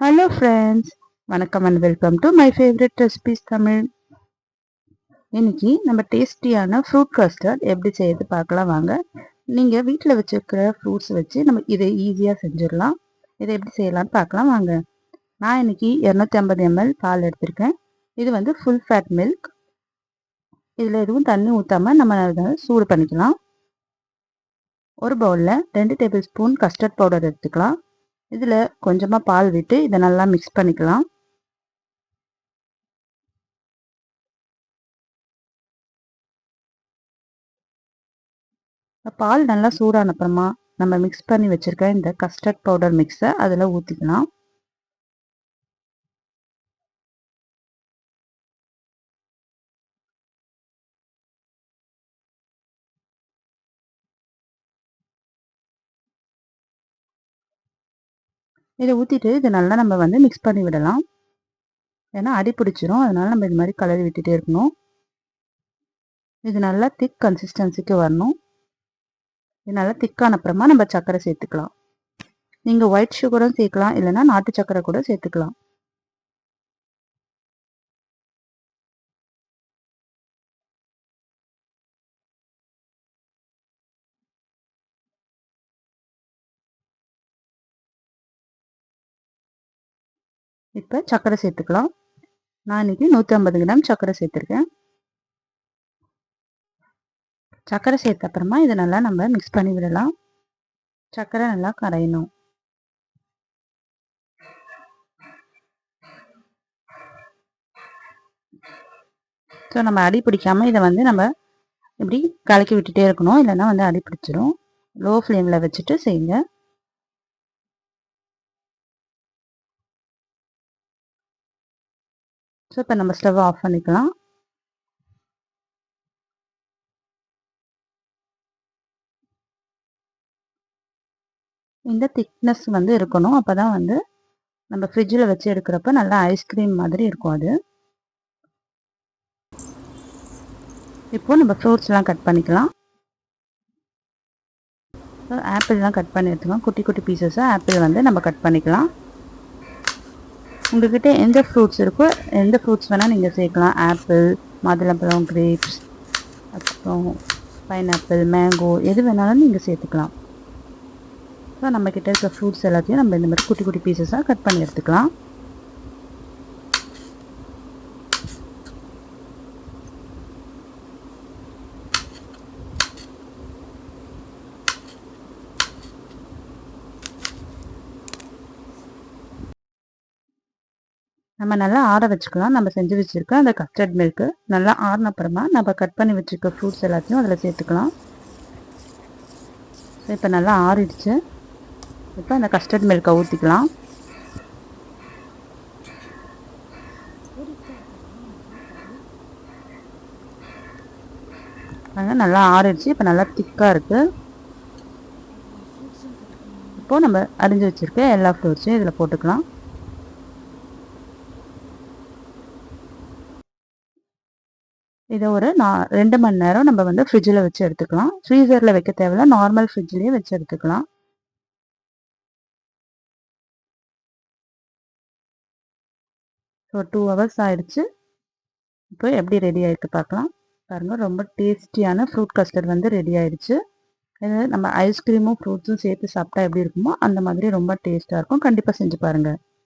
Hello friends வணக்கம் and welcome to my favourite recipes Tamil. இன்னைக்கு நம்ம டேஸ்டியான ஃப்ரூட் கஸ்டர்ட் எப்படி செய்யறது பார்க்கலாம் வாங்க. நீங்கள் வீட்டில் வச்சுருக்கிற ஃப்ரூட்ஸ் வச்சு நம்ம இதை ஈஸியாக செஞ்சிடலாம். இதை எப்படி செய்யலாம்னு பார்க்கலாம் வாங்க. நான் இன்னைக்கு இரநூத்தி ஐம்பது எம்எல் பால் எடுத்திருக்கேன். இது வந்து ஃபுல் ஃபேட் மில்க் இதில் எதுவும் தண்ணி ஊற்றாமல் நம்ம அதை சூடு பண்ணிக்கலாம். ஒரு பவுலில் ரெண்டு டேபிள் ஸ்பூன் கஸ்டர்ட் பவுடர் எடுத்துக்கலாம். இதில் கொஞ்சமாக பால் விட்டு இதை நல்லா மிக்ஸ் பண்ணிக்கலாம். பால் நல்லா சூடான அப்புறமா நம்ம மிக்ஸ் பண்ணி வச்சுருக்க இந்த கஸ்டர்ட் பவுடர் மிக்ஸை அதில் ஊற்றிக்கலாம் இதை ஊற்றிட்டு இதை நல்லா நம்ம வந்து மிக்ஸ் பண்ணி விடலாம். ஏன்னா அடி பிடிச்சிரும். அதனால் நம்ம இது மாதிரி கலரி விட்டுட்டே இருக்கணும். இது நல்லா திக் கன்சிஸ்டன்சிக்கு வரணும். இது நல்லா திக்கான அப்புறமா நம்ம சர்க்கரை சேர்த்துக்கலாம். நீங்கள் ஒயிட் சுகரும் சேர்க்கலாம். இல்லைன்னா நாட்டு சர்க்கரை கூட சேர்த்துக்கலாம். இப்போ சர்க்கரை சேர்த்துக்கலாம். நான் இன்னைக்கு நூற்றி ஐம்பது கிராம் சர்க்கரை சேர்த்துருக்கேன். சர்க்கரை சேர்த்த அப்புறமா இதை நல்லா நம்ம மிக்ஸ் பண்ணி விடலாம். சர்க்கரை நல்லா கரையணும். ஸோ நம்ம அடி பிடிக்காமல் இதை வந்து நம்ம இப்படி கலக்கி விட்டுட்டே இருக்கணும். இல்லைன்னா வந்து அடி பிடிச்சிரும். லோ ஃப்ளேமில் வச்சுட்டு செய்யுங்க. ஸோ இப்போ நம்ம ஸ்டவ் ஆஃப் பண்ணிக்கலாம். இந்த திக்னஸ் வந்து இருக்கணும். அப்போ தான் வந்து நம்ம ஃப்ரிட்ஜில் வச்சு எடுக்கிறப்ப நல்லா ஐஸ்கிரீம் மாதிரி இருக்கும் அது. இப்போ நம்ம ஃப்ரூட்ஸ்லாம் கட் பண்ணிக்கலாம். ஆப்பிள்லாம் கட் பண்ணி எடுத்துக்கலாம். குட்டி குட்டி பீசஸாக ஆப்பிள் வந்து நம்ம கட் பண்ணிக்கலாம். உங்கள்கிட்ட எந்த ஃப்ரூட்ஸ் இருக்கோ எந்த ஃப்ரூட்ஸ் வேணால் நீங்கள் சேர்க்கலாம். ஆப்பிள் மாதுளம்பழம் கிரேப்ஸ் அப்புறம் பைனாப்பிள் மேங்கோ எது வேணாலும் நீங்கள் சேர்த்துக்கலாம். ஸோ நம்மக்கிட்ட இருக்க ஃப்ரூட்ஸ் எல்லாத்தையும் நம்ம இந்த மாதிரி குட்டி குட்டி பீசஸாக கட் பண்ணி எடுத்துக்கலாம். நம்ம நல்லா ஆற வச்சுக்கலாம். நம்ம செஞ்சு வச்சுருக்க அந்த கஸ்டர்ட் மில்க்கு நல்லா ஆறின அப்புறமா நம்ம கட் பண்ணி வச்சுருக்க ஃப்ரூட்ஸ் எல்லாத்தையும் அதில் சேர்த்துக்கலாம். இப்போ நல்லா ஆறிடுச்சு. இப்போ அந்த கஸ்டர்ட் மில்கை ஊற்றிக்கலாம் நல்லா ஆறிடுச்சு. இப்போ நல்லா திக்காக இருக்குது இப்போது நம்ம அரிஞ்சு வச்சுருக்க எல்லா ஃப்ரூட்ஸையும் இதில் போட்டுக்கலாம். இதை ஒரு நான் ரெண்டு மணி நேரம் நம்ம வந்து ஃப்ரிட்ஜில் வச்சு எடுத்துக்கலாம். ஃப்ரீசரில் வைக்க தேவையில்ல நார்மல் ஃப்ரிட்ஜ்லேயே வச்சு எடுத்துக்கலாம். ஸோ டூ ஹவர்ஸ் ஆயிடுச்சு. இப்போ எப்படி ரெடி ஆகிட்டு பார்க்கலாம். பாருங்கள் ரொம்ப டேஸ்டியான ஃப்ரூட் கஸ்டர்ட் வந்து ரெடி ஆயிடுச்சு. இது நம்ம ஐஸ்கிரீமும் ஃப்ரூட்ஸும் சேர்த்து சாப்பிட்டா எப்படி இருக்குமோ அந்த மாதிரி ரொம்ப டேஸ்ட்டாக இருக்கும். கண்டிப்பாக செஞ்சு பாருங்கள்